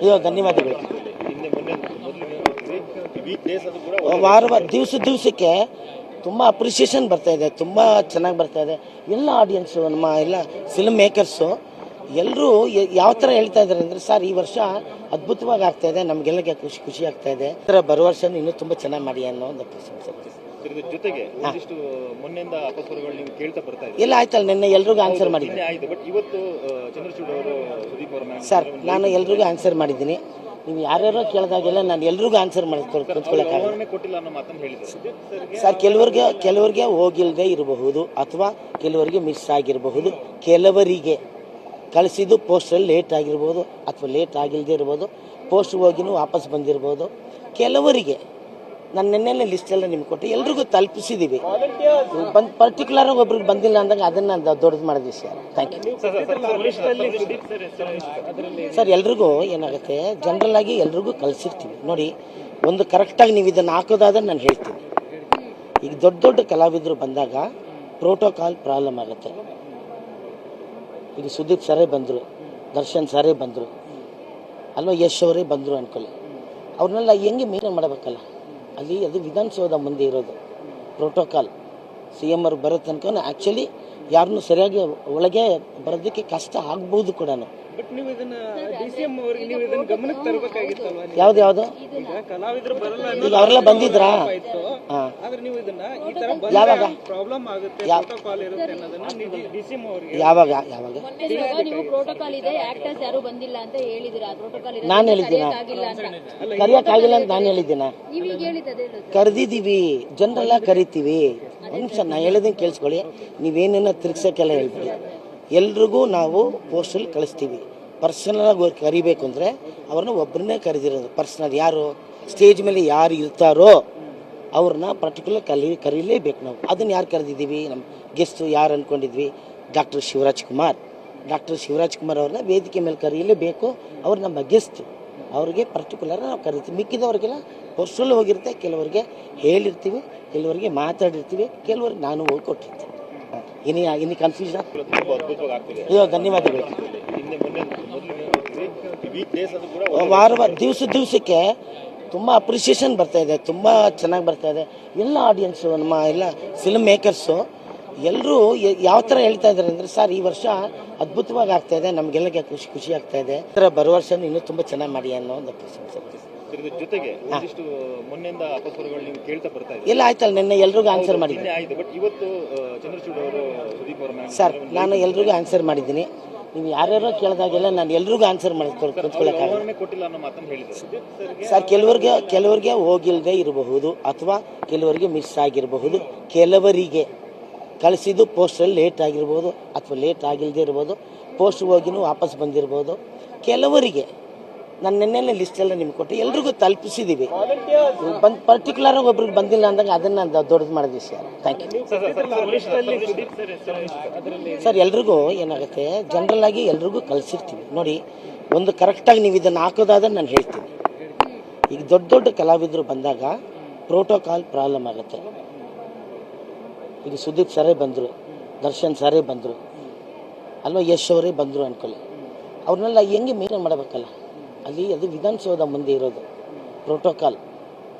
ಅಯ್ಯೋ ಧನ್ಯವಾದಗಳು. ವಾರ ವಾರ ದಿವಸ ದಿವಸಕ್ಕೆ ತುಂಬ ಅಪ್ರಿಸಿಯೇಷನ್ ಬರ್ತಾ ಇದೆ ತುಂಬ ಚೆನ್ನಾಗಿ ಬರ್ತಾ ಇದೆ. ಎಲ್ಲ ಆಡಿಯನ್ಸು ನಮ್ಮ ಎಲ್ಲ ಫಿಲ್ಮ್ ಮೇಕರ್ಸು ಎಲ್ಲರೂ ಯಾವ ಥರ ಹೇಳ್ತಾ ಇದ್ದಾರೆ ಅಂದರೆ ಸರ್ ಈ ವರ್ಷ ಅದ್ಭುತವಾಗಿ ಆಗ್ತಾ ಇದೆ ನಮಗೆಲ್ಲಗೆ ಖುಷಿ ಖುಷಿ ಆಗ್ತಾ ಇದೆ. ಈ ಥರ ಬರೋ ವರ್ಷ ಇನ್ನೂ ತುಂಬ ಚೆನ್ನಾಗಿ ಮಾಡಿ ಅನ್ನೋ ಒಂದು ಪ್ರಶಂಸೆ. ಇದ್ರ ಜೊತೆಗೆ ಒಂದಿಷ್ಟು ಮೊನ್ನೆಯಿಂದ ಅಪಸ್ವರಗಳು ನೀವು ಕೇಳ್ತಾ ಬರ್ತಾ ಇದೆ ಎಲ್ಲ ಆಯ್ತಲ್ಲ ನಿನ್ನೆ ಎಲ್ರಿಗೂ ಆನ್ಸರ್ ಮಾಡಿದ್ದೀನಿ ಆಯ್ತು ಬಟ್ ಇವತ್ತು ಚಂದ್ರಚೂಡ್ ಅವರು ಸುದೀಪ್ ಅವರ ಸರ್ ನಾನು ಎಲ್ರಿಗೂ ಆನ್ಸರ್ ಮಾಡಿದ್ದೀನಿ. ನೀವು ಯಾರ್ಯಾರೋ ಕೇಳಿದಾಗೆಲ್ಲ ನಾನು ಎಲ್ರಿಗೂ ಆನ್ಸರ್ ಮಾಡಿ ಕುತ್ಕೊಳ್ಳೋಕ್ಕಾಗಲ್ಲ ಸರ್ ಕೆಲವರಿಗೆ ಕೆಲವರಿಗೆ ಹೋಗಿಲ್ಲದೆ ಇರಬಹುದು ಅಥವಾ ಕೆಲವರಿಗೆ ಮಿಸ್ ಆಗಿರಬಹುದು. ಕೆಲವರಿಗೆ ಕಳಿಸಿದ್ದು ಪೋಸ್ಟಲ್ಲಿ ಲೇಟ್ ಆಗಿರ್ಬೋದು ಅಥವಾ ಲೇಟ್ ಆಗಿಲ್ಲದೆ ಇರ್ಬೋದು ಪೋಸ್ಟ್ ಹೋಗಿನೂ ವಾಪಸ್ ಬಂದಿರ್ಬೋದು. ಕೆಲವರಿಗೆ ನಾನು ನಿನ್ನೆಲ್ಲ ಲಿಸ್ಟ್ ಎಲ್ಲ ನಿಮ್ಗೆ ಕೊಟ್ಟು ಎಲ್ರಿಗೂ ತಲುಪಿಸಿದ್ದೀವಿ ಬಂದು ಪರ್ಟಿಕ್ಯುಲರ್ ಒಬ್ರಿಗೆ ಬಂದಿಲ್ಲ ಅಂದಾಗ ಅದನ್ನು ದೊಡ್ಡದು ಮಾಡಿದ್ವಿ ಸರ್ ಥ್ಯಾಂಕ್ ಯು ಸರ್ ಎಲ್ರಿಗೂ ಏನಾಗುತ್ತೆ ಜನರಲ್ ಆಗಿ ಎಲ್ರಿಗೂ ಕಲಿಸಿರ್ತೀವಿ. ನೋಡಿ ಒಂದು ಕರೆಕ್ಟಾಗಿ ನೀವು ಇದನ್ನು ಹಾಕೋದಾದ್ರೆ ನಾನು ಹೇಳ್ತೀನಿ. ಈಗ ದೊಡ್ಡ ದೊಡ್ಡ ಕಲಾವಿದರು ಬಂದಾಗ ಪ್ರೋಟೋಕಾಲ್ ಪ್ರಾಬ್ಲಮ್ ಆಗುತ್ತೆ. ಈಗ ಸುದೀಪ್ ಸರೇ ಬಂದರು ದರ್ಶನ್ ಸರೇ ಬಂದರು ಅಲ್ವಾ ಯಶ್ ಅವರೇ ಬಂದರು ಅನ್ಕೊಳ್ಳಿ. ಅವ್ರನ್ನೆಲ್ಲ ಹೆಂಗೆ ಮೇಂಟೈನ್ ಮಾಡಬೇಕಲ್ಲ? ಅಲ್ಲಿ ಅದು ವಿಧಾನಸೌಧ ಮುಂದೆ ಇರೋದು. ಪ್ರೋಟೋಕಾಲ್ ಸಿ ಎಂ ಅವ್ರು ಬರೋ ತನಕ ಆ್ಯಕ್ಚುಲಿ ಯಾರನ್ನೂ ಸರಿಯಾಗಿ ಒಳಗೆ ಬರೋದಕ್ಕೆ ಕಷ್ಟ ಆಗ್ಬೋದು ಕೂಡ ಬಟ್ ನೀವು ಇದನ್ನ ಡಿಸಿಎಂ ಅವರಿಗೆ ನೀವು ಇದನ್ನ ಗಮನಕ್ಕೆ ತರಬೇಕಾಗಿತ್ತಲ್ವಾ ಯಾವ್ದು ಯಾವ್ದು? ಕಲಾವಿದರು ಬರಲ್ಲ ಈಗ ಅವರೆಲ್ಲ ಬಂದಿದ್ರಾ? ಆದ್ರೆ ನೀವು ಇದನ್ನ ಈ ತರ ಯಾವಾಗ? ಪ್ರಾಬ್ಲಮ್ ಆಗುತ್ತೆ ಪ್ರೋಟೋಕಾಲ್ ಇರುತ್ತೆ ಅನ್ನೋದನ್ನ ನೀವು ಡಿ ಅವರಿಗೆ ಯಾವಾಗ ಯಾವಾಗ? ಮೊನ್ನೆ ನೀವು ಪ್ರೋಟೋಕಾಲ್ ಇದೆ ಆಕ್ಟರ್ಸ್ ಯಾರು ಬಂದಿಲ್ಲ ಅಂತ ಹೇಳಿದಿರಾ? ಪ್ರೋಟೋಕಾಲ್ ಇದೆ ನಾನು ಹೇಳಿದ್ದೀನ? ಆಗಿಲ್ಲ ಅಂತ. ನಾನು ಹೇಳಿದ್ದೀನ? ಕರೆದಿದ್ದೀವಿ. ಜನರೆಲ್ಲ ಕರಿತೀವಿ. ಒಂದು ನಿಮಿಷ ನಾನು ಹೇಳೋದನ್ನ ಕೇಳಿಸ್ಕೊಳ್ಳಿ. ನೀವೇನೇನೋ ತಿರ್ಗ್ಸೋಕ್ಕೆಲ್ಲ ಹೇಳ್ಬಿಡಿ. ಎಲ್ರಿಗೂ ನಾವು ಪೋಸ್ಟಲ್ಲಿ ಕಳಿಸ್ತೀವಿ. ಪರ್ಸನಲಾಗಿ ಅವ್ರು ಕರಿಬೇಕು ಅಂದರೆ ಅವ್ರನ್ನ ಒಬ್ಬರನ್ನೇ ಕರೆದಿರೋದು. ಪರ್ಸನಲ್ ಯಾರು? ಸ್ಟೇಜ್ ಮೇಲೆ ಯಾರು ಇರ್ತಾರೋ ಅವ್ರನ್ನ ಪರ್ಟಿಕ್ಯುಲರ್ ಕಲಿ, ಕರೀಲೇಬೇಕು ನಾವು. ಅದನ್ನು ಯಾರು ಕರೆದಿದ್ದೀವಿ? ನಮ್ಮ ಗೆಸ್ಟು ಯಾರು ಅಂದ್ಕೊಂಡಿದ್ವಿ ಡಾಕ್ಟರ್ ಶಿವರಾಜ್ ಕುಮಾರ್. ಡಾಕ್ಟರ್ ಶಿವರಾಜ್ ಕುಮಾರ್ ಅವ್ರನ್ನ ವೇದಿಕೆ ಮೇಲೆ ಕರೀಲೇಬೇಕು. ಅವ್ರು ನಮ್ಮ ಗೆಸ್ಟ್ ಅವ್ರಿಗೆ ಪರ್ಟಿಕ್ಯುಲರ್ ನಾವು ಕರಿತೀವಿ. ಮಿಕ್ಕಿದವ್ರಿಗೆಲ್ಲ ಪರ್ಸನಲ್ ಹೋಗಿರುತ್ತೆ. ಕೆಲವರಿಗೆ ಹೇಳಿರ್ತೀವಿ. ಕೆಲವರಿಗೆ ಮಾತಾಡಿರ್ತೀವಿ. ಕೆಲವರಿಗೆ ನಾನು ಹೋಗಿ ಕೊಟ್ಟಿರ್ತೀನಿ ಇನ್ನು ಇನ್ನು ಕನ್ಫ್ಯೂಷನ್ ಧನ್ಯವಾದಗಳು. ವಾರ ವಾರ ದಿವಸ ದಿವಸಕ್ಕೆ ತುಂಬ ಅಪ್ರಿಸಿಯೇಷನ್ ಬರ್ತಾ ಇದೆ ತುಂಬ ಚೆನ್ನಾಗಿ ಬರ್ತಾ ಇದೆ. ಎಲ್ಲ ಆಡಿಯನ್ಸು ನಮ್ಮ ಎಲ್ಲ ಫಿಲ್ಮ್ ಮೇಕರ್ಸು ಎಲ್ಲರೂ ಯಾವ ಥರ ಹೇಳ್ತಾ ಇದ್ದಾರೆ ಅಂದರೆ ಸರ್ ಈ ವರ್ಷ ಅದ್ಭುತವಾಗಿ ಆಗ್ತಾ ಇದೆ ನಮಗೆಲ್ಲ ಖುಷಿ ಖುಷಿ ಆಗ್ತಾ ಇದೆ. ಈ ಥರ ಬರೋ ವರ್ಷ ಇನ್ನೂ ತುಂಬ ಚೆನ್ನಾಗಿ ಮಾಡಿ ಅನ್ನೋ ಒಂದು ಪ್ರಶಂಸೆ. ಇದ್ರ ಜೊತೆಗೆ ಒಂದಿಷ್ಟು ಮೊನ್ನೆಯಿಂದ ಅಪಸ್ವರಗಳು ನೀವು ಕೇಳ್ತಾ ಬರ್ತಾ ಎಲ್ಲ ಆಯ್ತಲ್ಲ ನಿನ್ನೆ ಎಲ್ರಿಗೂ ಆನ್ಸರ್ ಮಾಡಿದ್ದೀನಿ ಆಯ್ತು ಬಟ್ ಇವತ್ತು ಚಂದ್ರಚೂಡ್ ಅವರು ಸುದೀಪ್ ಅವರ ಸರ್ ನಾನು ಎಲ್ರಿಗೂ ಆನ್ಸರ್ ಮಾಡಿದ್ದೀನಿ. ನೀವು ಯಾರ್ಯಾರೋ ಕೇಳಿದಾಗೆಲ್ಲ ನಾನು ಎಲ್ರಿಗೂ ಆನ್ಸರ್ ಮಾಡಿ ಹೇಳಿದ್ದಾರೆ ಸರ್ ಕೆಲವರಿಗೆ ಕೆಲವರಿಗೆ ಹೋಗಿಲ್ಲದೆ ಇರಬಹುದು ಅಥವಾ ಕೆಲವರಿಗೆ ಮಿಸ್ ಆಗಿರಬಹುದು. ಕೆಲವರಿಗೆ ಕಳಿಸಿದ್ದು ಪೋಸ್ಟಲ್ಲಿ ಲೇಟ್ ಆಗಿರ್ಬೋದು ಅಥವಾ ಲೇಟ್ ಆಗಿಲ್ಲದೆ ಇರ್ಬೋದು. ಪೋಸ್ಟ್ ಹೋಗಿನೂ ವಾಪಸ್ ಬಂದಿರ್ಬೋದು. ಕೆಲವರಿಗೆ ನಾನು ನಿನ್ನೆಲ್ಲ ಲಿಸ್ಟ್ ಎಲ್ಲ ನಿಮ್ಗೆ ಕೊಟ್ಟು ಎಲ್ರಿಗೂ ತಲುಪಿಸಿದ್ದೀವಿ ಬಂದು ಪರ್ಟಿಕ್ಯುಲರ್ ಒಬ್ರಿಗೆ ಬಂದಿಲ್ಲ ಅಂದಾಗ ಅದನ್ನು ದೊಡ್ಡದು ಮಾಡಿದ್ವಿ ಸರ್ ಥ್ಯಾಂಕ್ ಯು ಸರ್ ಎಲ್ರಿಗೂ ಏನಾಗುತ್ತೆ ಜನರಲ್ ಆಗಿ ಎಲ್ರಿಗೂ ಕಲಿಸಿರ್ತೀವಿ. ನೋಡಿ ಒಂದು ಕರೆಕ್ಟಾಗಿ ನೀವು ಇದನ್ನು ಹಾಕೋದಾದ್ರೆ ನಾನು ಹೇಳ್ತೀನಿ. ಈಗ ದೊಡ್ಡ ದೊಡ್ಡ ಕಲಾವಿದರು ಬಂದಾಗ ಪ್ರೋಟೋಕಾಲ್ ಪ್ರಾಬ್ಲಮ್ ಆಗುತ್ತೆ. ಈಗ ಸುದೀಪ್ ಸರೇ ಬಂದರು ದರ್ಶನ್ ಸರೇ ಬಂದರು ಅಲ್ವಾ ಯಶ್ ಅವರೇ ಬಂದರು ಅನ್ಕೊಳ್ಳಿ. ಅವ್ರನ್ನೆಲ್ಲ ಹೆಂಗೆ ಮೇಂಟೈನ್ ಮಾಡಬೇಕಲ್ಲ? ಅಲ್ಲಿ ಅದು ವಿಧಾನಸೌಧ ಮುಂದೆ ಇರೋದು. ಪ್ರೋಟೋಕಾಲ್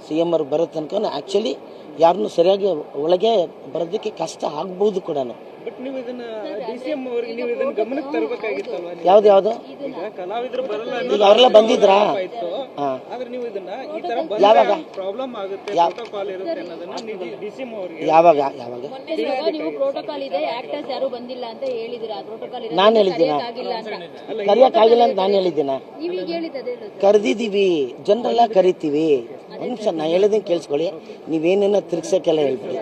ಸಿ ಎಂ ಅವ್ರು ಬರೋ ತನಕ ಆ್ಯಕ್ಚುಲಿ ಯಾರನ್ನೂ ಸರಿಯಾಗಿ ಒಳಗೆ ಬರೋದಕ್ಕೆ ಕಷ್ಟ ಆಗ್ಬೋದು ಕೂಡ ಬಟ್ ನೀವು ಇದನ್ನ ಡಿ ಸಿ ಎಂ ಅವರಿಗೆ ನೀವು ಇದನ್ನ ಗಮನಕ್ಕೆ ತರಬೇಕಾಗಿತ್ತಲ್ವಾ ಯಾವ್ದು ಯಾವ್ದು ಯಾವುದು? ಈಗ ಕಲಾವಿದರು ಬರಲ್ಲ ಈಗ ಅವರೆಲ್ಲ ಬಂದಿದ್ರಾ? ಆದ್ರೆ ನೀವು ಇದನ್ನ ಈ ತರ ಯಾವಾಗ? ಪ್ರಾಬ್ಲಮ್ ಆಗುತ್ತೆ? ಪ್ರೋಟೋಕಾಲ್ ಇರುತ್ತೆ ಅನ್ನೋದನ್ನ ನೀವು ಡಿ ಸಿ ಎಂ ಅವರಿಗೆ ಯಾವಾಗ ಯಾವಾಗ? ಮೊನ್ನೆ ನೀವು ಪ್ರೋಟೋಕಾಲ್ ಇದೆ ಆಕ್ಟರ್ಸ್ ಯಾರು ಬಂದಿಲ್ಲ ಅಂತ ಹೇಳಿದಿರಾ? ಪ್ರೋಟೋಕಾಲ್ ಇದೆ ನಾನು ಹೇಳಿದ್ದೀನ? ಆಗಿಲ್ಲ ಅಂತ. ಅಂತ ನಾನು ಹೇಳಿದ್ದೀನ? ಕರೆದಿದ್ದೀವಿ. ಜನರೆಲ್ಲ ಕರಿತೀವಿ. ಒಂದು ನಿಮಿಷ ನಾನು ಹೇಳೋದನ್ನ ಕೇಳಿಸ್ಕೊಳ್ಳಿ. ನೀವೇನೇನೋ ತಿರ್ಗ್ಸೋಕ್ಕೆಲ್ಲ ಹೇಳ್ಬಿಡಿ.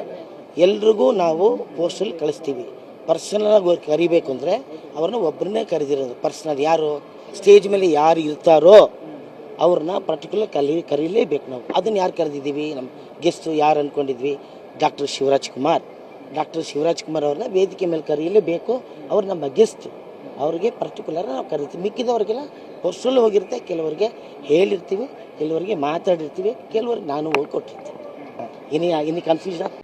ಎಲ್ರಿಗೂ ನಾವು ಪೋಸ್ಟಲ್ಲಿ ಕಳಿಸ್ತೀವಿ. ಪರ್ಸನಲಾಗಿ ಕರಿಬೇಕು ಅಂದರೆ ಅವ್ರನ್ನ ಒಬ್ಬರನ್ನೇ ಕರೆದಿರೋದು. ಪರ್ಸನಲ್ ಯಾರು? ಸ್ಟೇಜ್ ಮೇಲೆ ಯಾರು ಇರ್ತಾರೋ ಅವ್ರನ್ನ ಪರ್ಟಿಕ್ಯುಲರ್ ಕಲಿ, ಕರೀಲೇಬೇಕು ನಾವು. ಅದನ್ನು ಯಾರು ಕರೆದಿದ್ದೀವಿ? ನಮ್ಮ ಗೆಸ್ಟು ಯಾರು ಅಂದ್ಕೊಂಡಿದ್ವಿ ಡಾಕ್ಟರ್ ಶಿವರಾಜ್ ಕುಮಾರ್. ಡಾಕ್ಟರ್ ಶಿವರಾಜ್ ಕುಮಾರ್ ಅವ್ರನ್ನ ವೇದಿಕೆ ಮೇಲೆ ಕರೀಲೇಬೇಕು. ಅವ್ರು ನಮ್ಮ ಗೆಸ್ಟ್ ಅವ್ರಿಗೆ ಪರ್ಟಿಕ್ಯುಲರ್ ನಾವು ಕರಿತೀವಿ. ಮಿಕ್ಕಿದವ್ರಿಗೆಲ್ಲ ಪರ್ಸನಲ್ ಹೋಗಿರುತ್ತೆ. ಕೆಲವರಿಗೆ ಹೇಳಿರ್ತೀವಿ. ಕೆಲವರಿಗೆ ಮಾತಾಡಿರ್ತೀವಿ. ಕೆಲವರಿಗೆ ನಾನು ಹೋಗಿ ಕೊಟ್ಟಿರ್ತೀನಿ. ಇನ್ನು ಇನ್ನು ಕನ್ಫ್ಯೂಷನ್